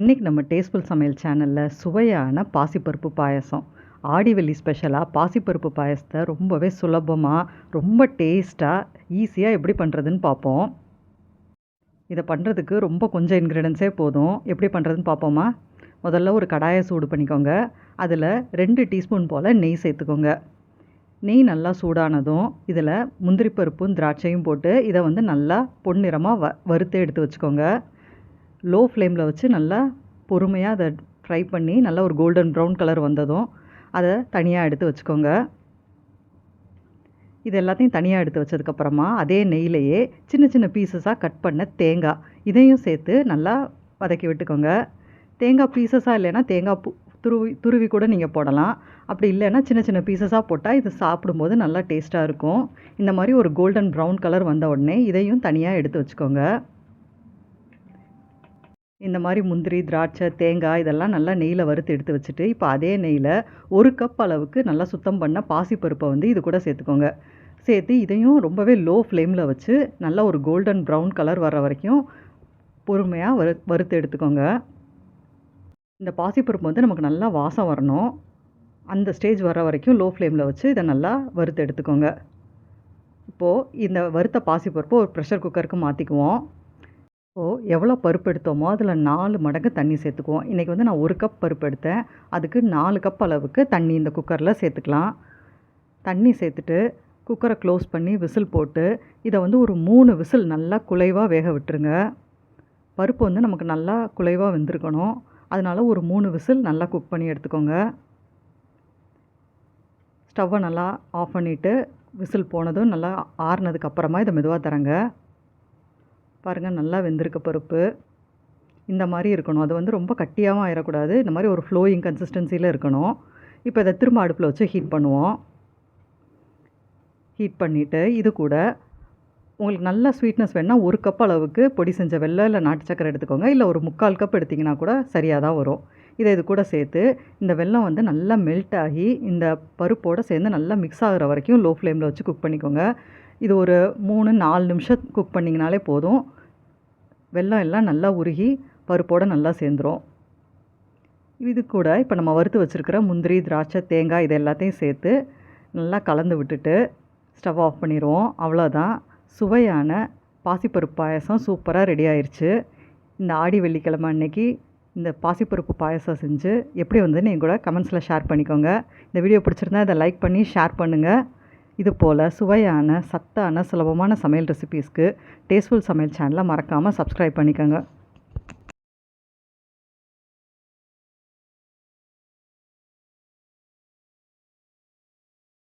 இன்றைக்கி நம்ம டேஸ்ட்ஃபுல் சமையல் சேனலில் சுவையான பாசிப்பருப்பு பாயசம். ஆடிவெள்ளி ஸ்பெஷலாக பாசிப்பருப்பு பாயசத்தை ரொம்பவே சுலபமாக ரொம்ப டேஸ்ட்டாக ஈஸியாக எப்படி பண்ணுறதுன்னு பார்ப்போம் இதை பண்ணுறதுக்கு ரொம்ப கொஞ்சம் இன்க்ரீடியன்ஸே போதும். எப்படி பண்ணுறதுன்னு பார்ப்போமா முதல்ல ஒரு கடாயை சூடு பண்ணிக்கோங்க. அதில் ரெண்டு டீஸ்பூன் போல் நெய் சேர்த்துக்கோங்க. நெய் நல்லா சூடானதும் இதில் முந்திரி பருப்பும் திராட்சையும் போட்டு இதை வந்து நல்லா பொன்னிறமாக வ வறுத்து எடுத்து வச்சுக்கோங்க. லோ ஃப்ளேமில் வச்சு நல்லா பொறுமையாக அதை ஃப்ரை பண்ணி நல்லா ஒரு கோல்டன் ப்ரௌன் கலர் வந்ததும் அதை தனியாக எடுத்து வச்சுக்கோங்க. இது எல்லாத்தையும் தனியாக எடுத்து வச்சதுக்கப்புறமா அதே நெய்யிலையே சின்ன சின்ன பீசஸாக கட் பண்ண தேங்காய். இதையும் சேர்த்து நல்லா வதக்கி விட்டுக்கோங்க. தேங்காய் பீசஸாக இல்லைன்னா தேங்காய் பூ துருவி துருவி கூட நீங்கள் போடலாம். அப்படி இல்லைன்னா சின்ன சின்ன பீசஸாக போட்டால் இது சாப்பிடும்போது நல்லா டேஸ்ட்டாக இருக்கும். இந்த மாதிரி ஒரு கோல்டன் ப்ரௌன் கலர் வந்த உடனே இதையும் தனியாக எடுத்து வச்சுக்கோங்க. இந்த மாதிரி முந்திரி திராட்சை தேங்காய் இதெல்லாம் நல்லா நெய்யில் வறுத்து எடுத்து வச்சுட்டு இப்போ அதே நெய்யில் ஒரு கப் அளவுக்கு நல்லா சுத்தம் பண்ண பாசிப்பருப்பை வந்து இது கூட சேர்த்துக்கோங்க. சேர்த்து இதையும் ரொம்பவே லோ ஃப்ளேமில் வச்சு நல்லா ஒரு கோல்டன் ப்ரௌன் கலர் வர வரைக்கும் பொறுமையாக வறு வறுத்து எடுத்துக்கோங்க. இந்த பாசிப்பருப்பு வந்து நமக்கு நல்லா வாசம் வரணும். அந்த ஸ்டேஜ் வர வரைக்கும் லோ ஃப்ளேமில் வச்சு இதை நல்லா வறுத்து எடுத்துக்கோங்க. இப்போது இந்த வறுத்த பாசிப்பருப்பை ஒரு ப்ரெஷர் குக்கருக்கு மாற்றிக்குவோம் இப்போது எவ்வளோ பருப்பு எடுத்தோமோ அதில் நாலு மடங்கு தண்ணி சேர்த்துக்குவோம். இன்றைக்கி வந்து நான் ஒரு கப் பருப்பு எடுத்தேன். அதுக்கு நாலு கப் அளவுக்கு தண்ணி இந்த குக்கரில் சேர்த்துக்கலாம். தண்ணி சேர்த்துட்டு குக்கரை க்ளோஸ் பண்ணி விசில் போட்டு இதை வந்து ஒரு மூணு விசில் நல்லா குலைவாக வேக விட்டுருங்க. பருப்பு வந்து நமக்கு நல்லா குலைவாக வெந்திருக்கணும். அதனால் ஒரு மூணு விசில் நல்லா குக் பண்ணி எடுத்துக்கோங்க. ஸ்டவ்வை நல்லா ஆஃப் பண்ணிவிட்டு விசில் போனதும் நல்லா ஆறுனதுக்கப்புறமா இதை மெதுவாக தரங்க பாருங்கள் நல்லா வெந்திருக்க பருப்பு. இந்த மாதிரி இருக்கணும். அது வந்து ரொம்ப கட்டியாகவும் ஆயிடக்கூடாது இந்த மாதிரி ஒரு ஃப்ளோயிங் கன்சிஸ்டன்சியில் இருக்கணும். இப்போ இதை திரும்ப அடுப்பில் வச்சு ஹீட் பண்ணுவோம். ஹீட் பண்ணிவிட்டு இது கூட உங்களுக்கு நல்ல ஸ்வீட்னஸ் வேணால் ஒரு கப் அளவுக்கு பொடி செஞ்ச வெள்ளை இல்லை நாட்டு சக்கரை எடுத்துக்கோங்க. இல்லை ஒரு முக்கால் கப் எடுத்திங்கன்னா கூட சரியாக தான் வரும். இதை இது கூட சேர்த்து இந்த வெல்லம் வந்து நல்லா மெல்ட் ஆகி இந்த பருப்போடு சேர்ந்து நல்லா மிக்ஸ் ஆகிற வரைக்கும் லோ ஃப்ளேமில் வச்சு குக் பண்ணிக்கோங்க. இது ஒரு மூணு நாலு நிமிஷம் குக் பண்ணிங்கனாலே போதும். வெல்லம் எல்லாம் நல்லா உருகி பருப்போடு நல்லா சேர்ந்துடும் இது கூட இப்போ நம்ம வறுத்து வச்சுருக்கிற முந்திரி திராட்சை தேங்காய் இது எல்லாத்தையும் சேர்த்து நல்லா கலந்து விட்டுட்டு ஸ்டவ் ஆஃப் பண்ணிடுவோம் அவ்வளோதான் சுவையான பாசிப்பருப்பு பாயசம் சூப்பராக ரெடி ஆயிடுச்சு இந்த ஆடி வெள்ளிக்கிழமை அன்னைக்கு இந்த பாசிப்பருப்பு பாயசம் செஞ்சு எப்படி வந்து நீங்கள் கூட கமெண்ட்ஸில் ஷேர் பண்ணிக்கோங்க. இந்த வீடியோ பிடிச்சிருந்தா இதை லைக் பண்ணி ஷேர் பண்ணுங்கள் இது போல் சுவையான சத்தான சுலபமான சமையல் ரெசிபீஸ்க்கு டேஸ்ட்ஃபுல் சமையல் சேனலை மறக்காமல் சப்ஸ்கிரைப் பண்ணிக்கோங்க.